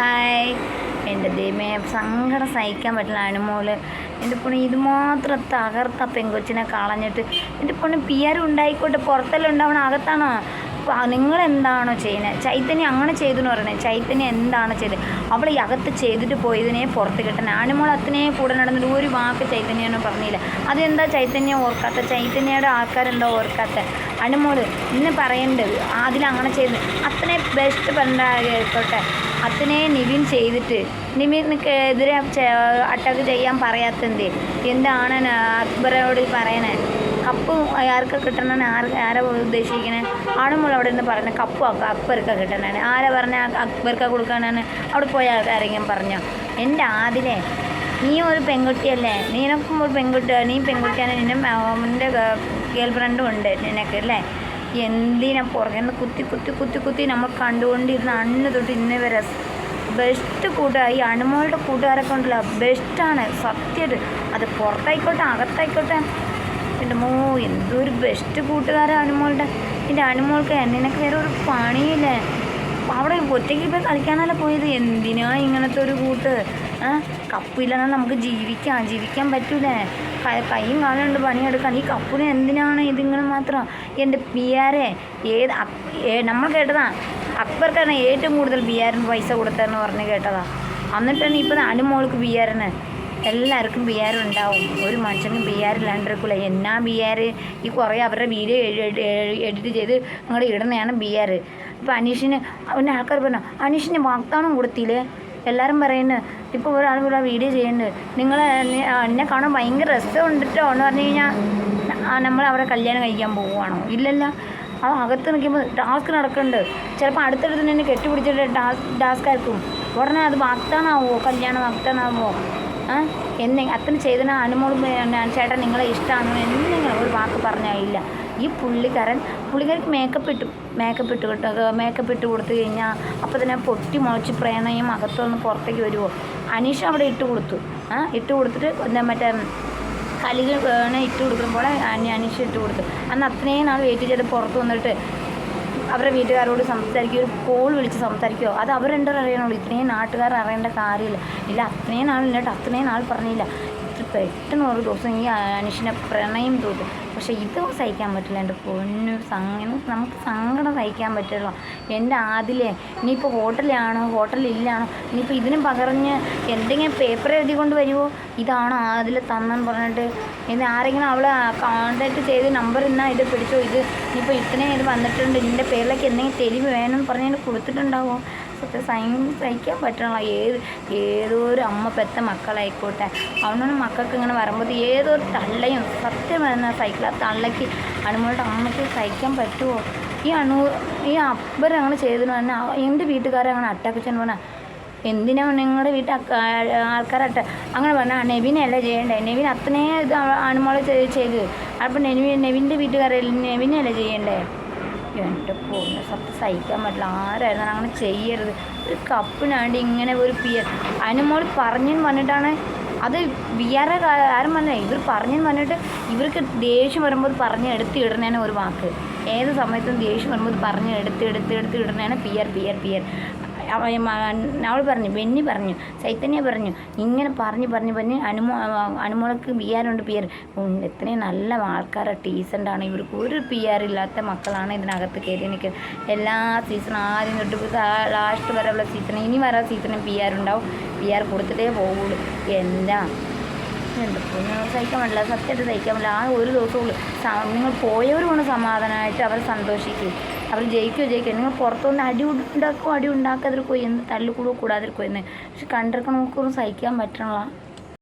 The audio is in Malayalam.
ഹായ്. എന്റെ ദൈവമേ സങ്കടം സഹിക്കാൻ പറ്റില്ല അനുമോൾ എന്റെ പൊണ്ണി ഇത് മാത്രം തകർത്ത പെങ്കൊച്ചിനെ കളഞ്ഞിട്ട്. എന്റെ പൊണ്ണി പിയാരും ഉണ്ടായിക്കോട്ടെ പുറത്തെല്ലാം ഉണ്ടാവണം അകത്താണോ. നിങ്ങൾ എന്താണോ ചെയ്യുന്നത് ചൈതന്യം അങ്ങനെ ചെയ്തു എന്ന് പറയുന്നത് ചൈതന്യം എന്താണ് ചെയ്തത് അവൾ ഈ അകത്ത് ചെയ്തിട്ട് പോയതിനെ പുറത്ത് കിട്ടണം. ആനുമോൾ അത്തിനെ കൂടെ നടന്നിട്ട് ഒരു വാക്ക് ചൈതന്യമൊന്നും പറഞ്ഞില്ല. അതെന്താ ചൈതന്യം ഓർക്കാത്ത? ചൈതന്യയുടെ ആൾക്കാരെന്താ ഓർക്കാത്ത? അനുമോൾ ഇന്ന് പറയേണ്ടത് അതിലങ്ങനെ ചെയ്ത് അത്തനെ ബെസ്റ്റ് പെണ്ണായിക്കോട്ടെ അത്തനെ നിവിൻ ചെയ്തിട്ട് നിവിനക്ക് എതിരെ അറ്റാക്ക് ചെയ്യാൻ പറയാത്തത് എന്താണ് അക്ബറോട് പറയണേ? കപ്പ് ആർക്ക് കിട്ടണമെന്ന് ആർ ആരാ ഉദ്ദേശിക്കണേ? ആണുമ്പോൾ അവിടെ നിന്ന് പറഞ്ഞ കപ്പ് അക്ബർക്ക് കിട്ടണേ ആരാ പറഞ്ഞ അക്ബർക്ക് കൊടുക്കാനാണ് അവിടെ പോയ ആരെങ്കിലും പറഞ്ഞോ. എന്റെ ആദിലെ നീ ഒരു പെൺകുട്ടിയല്ലേ? നിനക്കും ഒരു പെൺകുട്ടിയാണ് നീ പെൺകുട്ടിയാണ് നിന്നെ എന്റെ ഗേൾ ഫ്രണ്ടും ഉണ്ട് നിനക്ക് അല്ലേ? എന്തിനാ പുറകെ കുത്തി കുത്തി കുത്തി കുത്തി നമ്മൾ കണ്ടുകൊണ്ടിരുന്ന അന്ന് തൊട്ട് ഇന്ന് വരെ ബെസ്റ്റ് കൂട്ടുകാർ ഈ അണുമോളുടെ കൂട്ടുകാരൊക്കെ ഉണ്ടല്ലോ ബെസ്റ്റാണ് സത്യമായിട്ട്. അത് പുറത്തായിക്കോട്ടെ അകത്തായിക്കോട്ടെ. എന്റെ മോ എന്തൊരു ബെസ്റ്റ് കൂട്ടുകാരാണ് അണുമോളുടെ എന്റെ അണുമോൾക്ക് നിനക്ക് വേറെ ഒരു പണിയില്ലേ. അവിടെ ഒറ്റയ്ക്ക് ഇപ്പോൾ കളിക്കാനല്ല പോയത്. എന്തിനാ ഇങ്ങനത്തെ ഒരു കൂട്ട്? കപ്പില്ലാതെ നമുക്ക് ജീവിക്കാം. ജീവിക്കാൻ പറ്റൂലേ. കൈയും കാലുണ്ട് പണിയെടുക്കാൻ. ഈ കപ്പിന് എന്തിനാണ് ഇതിങ്ങനെ മാത്രം? എന്റെ പിയാരെ ഏത് ഏ- നമ്മൾ കേട്ടതാ. അക്ബർക്കാണ് ഏറ്റവും കൂടുതൽ ബിയാറിന് പൈസ കൊടുത്തതെന്ന് പറഞ്ഞ് കേട്ടതാ. എന്നിട്ടാണ് ഇപ്പം അനുമോൾക്ക് ബിയാറിന് എല്ലാവർക്കും ബിയാർ ഉണ്ടാവും. ഒരു മനുഷ്യനും ആർ ഇല്ലാണ്ടിരിക്കില്ല എന്നാ ബിയാർ ഈ കുറേ അവരുടെ വീഡിയോ എഡിറ്റ് ചെയ്ത് അങ്ങോട്ട് ഇടുന്നതാണ് ബിയാർ ഇപ്പോൾ അനീഷിന് അവന്റെ ആൾക്കാർ പറഞ്ഞു അനീഷിന് വാഗ്ദാനം കൊടുത്തില്ലേ? എല്ലാവരും പറയുന്നത് ഇപ്പോൾ ഒരാൾ ഇവിടെ വീഡിയോ ചെയ്യുന്നുണ്ട് നിങ്ങൾ എന്നെ കാണാൻ ഭയങ്കര രസമുണ്ട് കേട്ടോ എന്ന് പറഞ്ഞു കഴിഞ്ഞാൽ നമ്മൾ അവിടെ കല്യാണം കഴിക്കാൻ പോവുകയാണോ? ഇല്ലല്ല. ആ അകത്ത് നിൽക്കുമ്പോൾ ടാസ്ക് നടക്കുന്നുണ്ട്. ചിലപ്പോൾ അടുത്തടുത്ത് തന്നെ കെട്ടിപ്പിടിച്ചിട്ട് ടാസ്ക് ടാസ്ക് ആയിരിക്കും. ഉടനെ അത് വാഗ്ദാനാവോ കല്യാണം വാഗ്ദാനാവോ ആ എന്നെ അത്തന് ചെയ്തന അനുമോളും ചേട്ടൻ നിങ്ങളെ ഇഷ്ടമാണോ എന്തെങ്കിലും ഒരു വാക്ക് പറഞ്ഞില്ല ഈ പുള്ളിക്കാരൻ പുള്ളിക്കാർക്ക് മേക്കപ്പ് ഇട്ടു മേക്കപ്പ് ഇട്ട് കിട്ടുക മേക്കപ്പ് ഇട്ട് കൊടുത്തു കഴിഞ്ഞാൽ അപ്പോൾ തന്നെ പൊട്ടി മുളച്ച് പ്രേണയും അകത്തുനിന്ന് പുറത്തേക്ക് വരുമോ അനീഷ് അവിടെ ഇട്ട് കൊടുത്തു. ഇട്ട് കൊടുത്തിട്ട് എന്താ മറ്റേ കലികൾ ഇട്ട് കൊടുക്കുമ്പോൾ അനീഷ് ഇട്ട് കൊടുത്തു. അന്ന് അത്രയും നാൾ വെയിറ്റ് ചെയ്ത് പുറത്ത് വന്നിട്ട് അവരുടെ വീട്ടുകാരോട് സംസാരിക്കുകയോ ഒരു കോൾ വിളിച്ച് സംസാരിക്കുകയോ അത് രണ്ടുപേരും അറിയണുള്ളൂ? ഇത്രയും നാട്ടുകാർ അറിയേണ്ട കാര്യമില്ല. ഇല്ല അത്രയും നാളില്ലാട്ട് അത്രയും നാൾ പറഞ്ഞില്ല. ഇത്ര പെട്ടെന്ന് ഒരു ദിവസം ഈ അനുഷിനെ പ്രണയം തോന്നും പക്ഷേ ഇത് സഹിക്കാൻ പറ്റില്ല. എന്റെ പൊന്നു സംഗ നമുക്ക് സങ്കടം സഹിക്കാൻ പറ്റുള്ളൂ എന്റെ ആദിലെ ഇനിയിപ്പോൾ ഹോട്ടലാണോ ഹോട്ടലില്ലാണോ ഇനിയിപ്പോൾ ഇതിനും പകർഞ്ഞ് എന്തെങ്കിലും പേപ്പർ എഴുതി കൊണ്ട് വരുമോ ഇതാണോ ആദിൽ തന്നെന്ന് പറഞ്ഞിട്ട് ഇനി ആരെങ്കിലും അവളെ കോൺടാക്ട് ചെയ്ത് നമ്പർ ഇന്നാ ഇത് പിടിച്ചോ? ഇത് ഇനിയിപ്പോൾ ഇത്രയും ഇത് വന്നിട്ടുണ്ട്. ഇതിന്റെ പേരിലേക്ക് എന്തെങ്കിലും തെരുവ് വേണമെന്ന് പറഞ്ഞ് കൊടുത്തിട്ടുണ്ടാവോ? സത്യം സഹി സഹിക്കാൻ പറ്റണല്ലോ. ഏത് ഏതൊരു അമ്മ പെത്ത മക്കളായിക്കോട്ടെ. അവനോട് മക്കൾക്ക് ഇങ്ങനെ വരുമ്പോൾ ഏതൊരു തള്ളയും സത്യം വരുന്ന സൈക്കിൾ ആ തള്ളയ്ക്ക് അണുമോളുടെ അമ്മയ്ക്ക് സഹിക്കാൻ പറ്റുമോ ഈ അണു ഈ അക്ബർ അങ്ങനെ ചെയ്തതിന് തന്നെ ആ- എന്റെ വീട്ടുകാരെ അങ്ങനെ അറ്റാക്ക് ചെയ്യാൻ പറഞ്ഞാൽ എന്തിനാണ് നിങ്ങളുടെ വീട്ടിൽ ആൾക്കാരട്ട അങ്ങനെ പറഞ്ഞാൽ നെവിനല്ല ചെയ്യേണ്ടേ? നെവിൻ അത്രയും ഇത് അണുമോളെ ചെയ്ത്. അപ്പം നെവിൻ നെവിന്റെ വീട്ടുകാരെ നെവിനല്ലേ ചെയ്യണ്ടേ? എന്റെ പൊന്ന് സത്യം സഹിക്കാൻ പറ്റില്ല. ആരായിരുന്നു അങ്ങനെ ചെയ്യരുത്. ഒരു കപ്പിനാണ്ട് ഇങ്ങനെ ഒരു പിയർ അനുമോൾ പറഞ്ഞെന്ന് പറഞ്ഞിട്ടാണ് അത് ബിയാറെ ആരും പറഞ്ഞേ ഇവർ പറഞ്ഞെന്ന് പറഞ്ഞിട്ട് ഇവർക്ക് ദേഷ്യം വരുമ്പോൾ പറഞ്ഞ് എടുത്ത് ഇടണേനെ ഒരു വാക്ക്. ഏത് സമയത്തും ദേഷ്യം വരുമ്പോൾ പറഞ്ഞ് എടുത്ത് എടുത്ത് എടുത്ത് ഇടണേനെ പിയർ പിയർ പിയർ അവൾ പറഞ്ഞു ബെന്നി പറഞ്ഞു ചൈതന്യ പറഞ്ഞു ഇങ്ങനെ പറഞ്ഞു പറഞ്ഞു പറഞ്ഞ് അനുമോ അനുമോൾക്ക് പി ആർ എത്രയും നല്ല ആൾക്കാരെ ടീസന്റാണ് ഇവർക്ക് ഒരു പി ആർ ഇല്ലാത്ത മക്കളാണ് ഇതിനകത്ത് കയറി നിൽക്കുന്നത്. എല്ലാ സീസണും ആദ്യം തൊട്ട് ലാസ്റ്റ് വരെയുള്ള സീസൺ ഇനി വരാ സീസണും പി ആർ ഉണ്ടാവും. പി ആർ കൊടുത്തിട്ടേ പോകുള്ളൂ എന്താ? എന്താ നിങ്ങൾ സഹിക്കാൻ പറ്റില്ല സത്യമായിട്ട് സഹിക്കാൻ പറ്റില്ല ആ ഒരു ദിവസമുള്ളൂ നിങ്ങൾ പോയവരുമാണ് സമാധാനമായിട്ട് അവർ സന്തോഷിക്കും. അവർ ജയിക്കുകയോ ജയിക്കുക നിങ്ങൾ പുറത്തുനിന്ന് അടി ഉണ്ടാക്കും അടി ഉണ്ടാക്കാതിരിക്കോ എന്ന് തല്ലുകൂടോ കൂടാതിരിക്കോ എന്ന്. പക്ഷെ കണ്ടിരിക്കണമൊക്കെ സഹിക്കാൻ പറ്റണില്ല